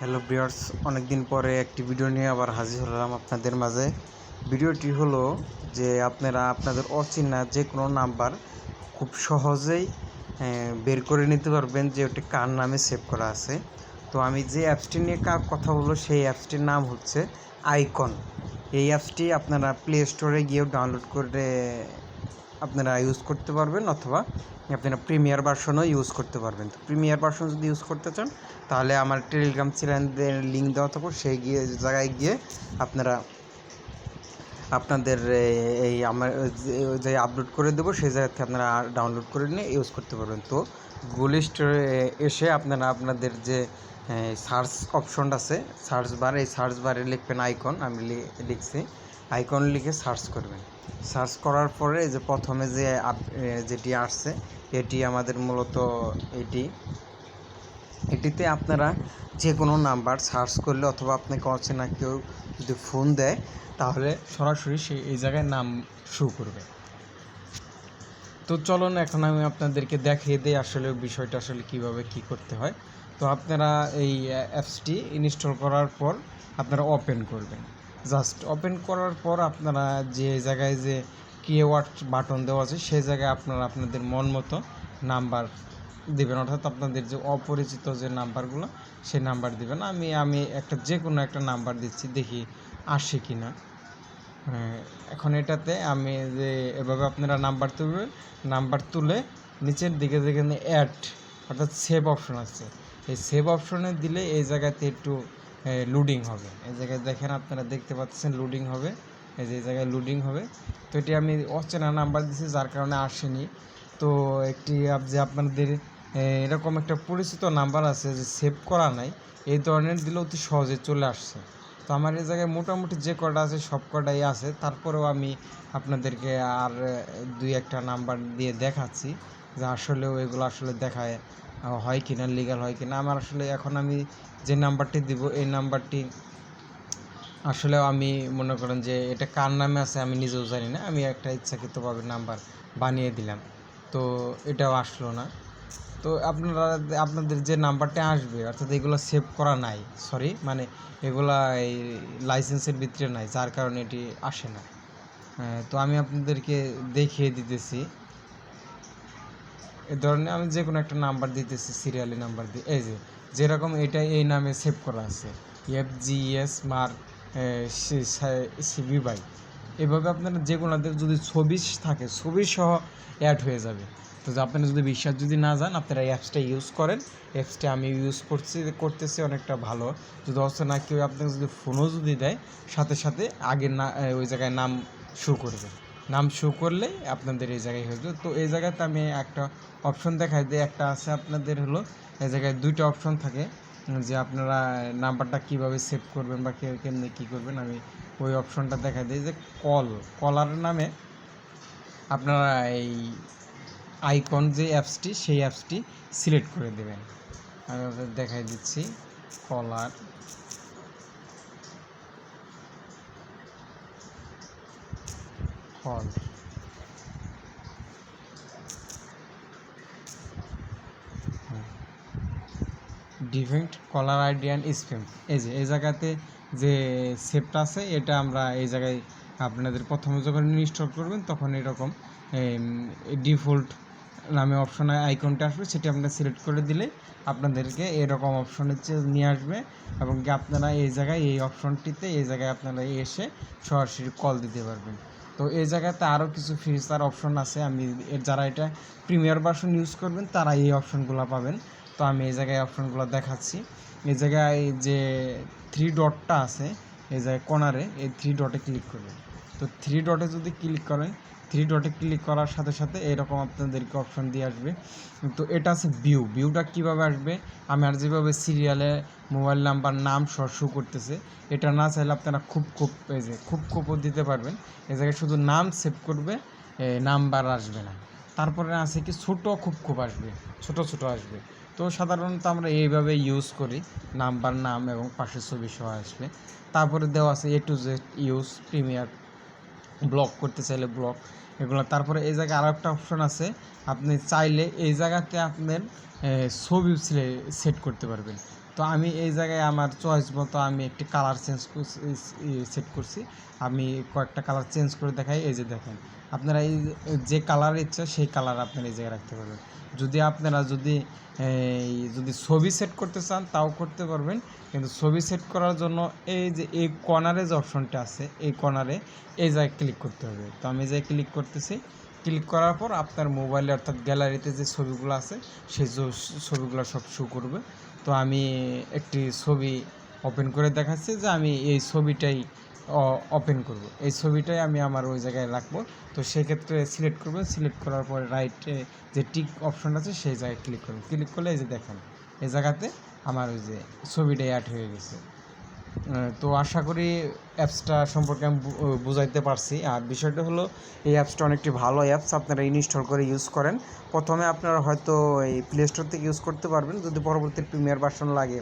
Hello ব্রিয়ার্স অনেকদিন পরে একটি ভিডিও নিয়ে আবার হাজির হলাম আপনাদের মাঝে। ভিডিওটি হলো যে আপনারা আপনাদের অচেনা যে কোনো নাম্বার খুব সহজেই বের করে নিতে পারবেন যে ওটি কার নামে সেভ করা আছে। তো আমি যে অ্যাপসটি নিয়ে কার কথা বলব, সেই অ্যাপসটির নাম হচ্ছে আইকন এই অ্যাপসটি আপনারা প্লে স্টোরে গিয়েও ডাউনলোড করে আপনারা ইউজ করতে পারবেন অথবা আপনারা প্রিমিয়ার ভার্সনও ইউজ করতে পারবেন। তো প্রিমিয়ার ভার্সন যদি ইউজ করতে চান, তাহলে আমার টেলিগ্রাম চ্যানেলের লিঙ্ক দেওয়া থাকবে। সেই গিয়ে, জায়গায় গিয়ে আপনারা আপনাদের এই আমার যে- আপলোড করে দেবো, সেই জায়গা থেকে আপনারা ডাউনলোড করে নিয়ে ইউজ করতে পারবেন। তো গুগল স্টোরে এসে আপনারা আপনাদের যে সার্চ অপশন আছে সার্চ বার এই সার্চ বারে লিখবেন আইকন আমি লিখছি। আইকন লিখে সার্চ করবেন। সার্চ করার পরে যে প্রথমে যে যেটি আসছে, এটি আমাদের মূলত এটি। এটিতে আপনারা যে কোনো নাম্বার সার্চ করলে অথবা আপনাকে অচেনা কেউ যদি ফোন দেয়, তাহলে সরাসরি সে এই জায়গায় নাম শো করবে। তো চলুন এখন আমি আপনাদেরকে দেখিয়ে দিই আসলে বিষয়টা আসলে কীভাবে কি করতে হয়। তো আপনারা এই অ্যাপসটি ইনস্টল করার পর আপনারা ওপেন করবেন। জাস্ট ওপেন করার পর আপনারা যে জায়গায় যে কিওয়ার্ড বাটন দেওয়া আছে সেই জায়গায় আপনারা আপনাদের মন মতো নাম্বার দিবেন। অর্থাৎ আপনাদের যে অপরিচিত যে নাম্বারগুলো সেই নাম্বার দিবেন। আমি আমি একটা যে কোনো একটা নাম্বার দিচ্ছি দেখি আসে কি না হ্যাঁ, এখন এটাতে আমি যে এভাবে আপনারা নাম্বার তুলবেন নাম্বার তুলে নিচের দিকে যেখানে অ্যাড অর্থাৎ সেভ অপশন আছে। এই সেভ অপশনে দিলে এই জায়গাতে একটু লোডিং হবে। এই জায়গায় দেখেন আপনারা দেখতে পাচ্ছেন লোডিং হবে। এই যে এই জায়গায় লোডিং হবে। তো এটি আমি অচেনা নাম্বার দিছি, যার কারণে আসেনি। তো একটি যে আপনাদের এরকম একটা পরিচিত নাম্বার আছে যে সেভ করা নাই, এই ধরনের দিলে অতি সহজে চলে আসছে। তো আমার এই জায়গায় মোটামুটি যে কটা আছে, সব কটাই আছে। তারপরেও আমি আপনাদেরকে আর দুই একটা নাম্বার দিয়ে দেখাচ্ছি, যে আসলেও এগুলো আসলে দেখায় হয় কি না লিগাল হয় কি না আমার আসলে এখন আমি যে নাম্বারটি দিব, এই নাম্বারটি আসলে আমি মনে করেন যে এটা কার নামে আছে আমি নিজেও জানি না, আমি একটা ইচ্ছাকৃতভাবে নাম্বার বানিয়ে দিলাম। তো এটাও আসলো না। তো আপনারা, আপনাদের যে নাম্বারটা আসবে, অর্থাৎ এগুলো সেভ করা নাই সরি মানে এগুলা এই লাইসেন্সের ভিতরে নাই, যার কারণে এটি আসে না। তো আমি আপনাদেরকে দেখিয়ে দিতেছি। এ ধরনের আমি যে কোনো একটা নাম্বার দিতেছি সিরিয়ালি নাম্বার দিয়ে। এই যে, যেরকম এটা এই নামে সেভ করা আছে। এফ জি এস মার সিবি বাই এভাবে আপনারা যে কোনোদের যদি ছবি থাকে, ছবি সহ অ্যাড হয়ে যাবে। তো আপনারা যদি বিশ্বাস যদি না যান, আপনারা অ্যাপসটা ইউজ করেন। অ্যাপসটা আমি ইউজ করছি, করতেছি অনেকটা ভালো। যদি অবস্থা না কেউ আপনাকে যদি ফোনও যদি দেয়, সাথে সাথে আগের না ওই জায়গায় নাম শো করবে নাম শো করলে আপনাদের এই জায়গায় হয়ে তো এই জায়গাতে আমি একটা অপশন দেখাই দিই। একটা আছে আপনাদের হলো, এই জায়গায় দুইটা অপশন থাকে, যে আপনারা নাম্বারটা কীভাবে সেভ করবেন বা কেমনি কী করবেন, আমি ওই অপশনটা দেখাই দিই। যে কল কলার নামে আপনারা এই আইকন যে অ্যাপসটি সেই অ্যাপসটি সিলেক্ট করে দেবেন। আমি দেখাই দিচ্ছি caller call defect caller ID and spam এই যে, এই জায়গাতে যে সেভটা আছে, এটা আমরা এই জায়গায় আপনাদের প্রথমে যখন ইনস্টল করবেন, তখন এরকম ডিফল্ট নামে অপশনে আইকনটা আসবে, সেটা আপনারা সিলেক্ট করে দিলে আপনাদেরকে এরকম অপশনে নিয়ে আসবে এবং আপনারা এই জায়গায় এই অপশনটিতে এই জায়গায় আপনারা এসে সরাসরি কল দিতে পারবেন। তো এই জায়গাতে আরও কিছু ফিচার অপশন আছে। আমি এর যারা এটা প্রিমিয়ার ভার্সন ইউজ করবেন তারা এই অপশনগুলো পাবেন। তো আমি এই জায়গায় অপশনগুলো দেখাচ্ছি। এই জায়গায় যে থ্রি ডটটা আছে, এই জায়গায় কর্নারে এই থ্রি ডটে ক্লিক করবেন। তো থ্রি ডটে যদি ক্লিক করেন থ্রি ডটে ক্লিক করার সাথে সাথে এরকম আপনাদেরকে অপশন দিয়ে আসবে। তো এটা আছে ভিউ ভিউটা কীভাবে আসবে? আমি আর যেভাবে সিরিয়ালে মোবাইল নাম্বার নাম শো করতেছে, এটা না চাইলে আপনারা খুব খুব যে খুব খুবও দিতে পারবেন। এই জায়গায় শুধু নাম সেভ করবে নাম্বার আসবে না। তারপরে আছে কি ছোটো খুব খুব আসবে, ছোট ছোট আসবে। তো সাধারণত আমরা এইভাবে ইউজ করি নাম্বার নাম এবং পাশের ছবি সহ আসবে। তারপরে দেওয়া আছে A to Z use premier block করতে চাইলে ব্লক এগুলো। তারপরে এই জায়গায় আরও একটা অপশন আছে, আপনি চাইলে এই জায়গাতে আপনার ছবি সেট করতে পারবেন। তো আমি এই জায়গায় আমার চয়েস মতো আমি একটি কালার চেঞ্জ সেট করছি। আমি কয়েকটা কালার চেঞ্জ করে দেখাই, এই যে দেখেন। আপনারা এই যে কালার ইচ্ছা, সেই কালার আপনারা এই জায়গায় রাখতে পারবেন। যদি আপনারা যদি যদি ছবি সেট করতে চান, তাও করতে পারবেন। কিন্তু ছবি সেট করার জন্য এই যে, এই কর্নারে যে অপশনটা আছে, এই কর্নারে এই জায়গায় ক্লিক করতে হবে। তো আমি জায়গায় ক্লিক করতেছি। ক্লিক করার পর আপনার মোবাইলে অর্থাৎ গ্যালারিতে যে ছবিগুলো আছে, সেই ছবিগুলো সব শো করবে। তো আমি একটি ছবি ওপেন করে দেখাচ্ছি যে আমি এই ছবিটাই ওপেন করব। এই ছবিটাই আমি আমার ওই জায়গায় রাখব। তো সেক্ষেত্রে সিলেক্ট করব। সিলেক্ট করার পরে রাইটে যে টিক অপশন আছে, সেই জায়গায় ক্লিক করুন ক্লিক করলে এই যে দেখেন, এই জায়গাতে আমার ওই যে ছবিটাই অ্যাড হয়ে গেছে। তো আশা করি অ্যাপসটা সম্পর্কে আমি বুঝাইতে পারছি। আর বিষয়টা হলো, এই অ্যাপসটা অনেকটি ভালো অ্যাপস আপনারা ইনস্টল করে ইউজ করেন। প্রথমে আপনারা হয়তো এই প্লে স্টোর থেকে ইউজ করতে পারবেন, যদি পরবর্তী প্রিমিয়ার ভার্সন লাগে।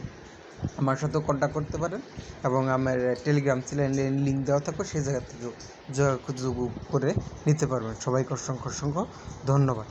আমার সাথেও কন্ট্যাক্ট করতে পারেন এবং আমার টেলিগ্রাম চ্যানেলে লিঙ্ক দেওয়া থাকবে, সেই জায়গা থেকেও যোগাযোগ করে নিতে পারবেন। সবাইকে অসংখ্য অসংখ্য ধন্যবাদ।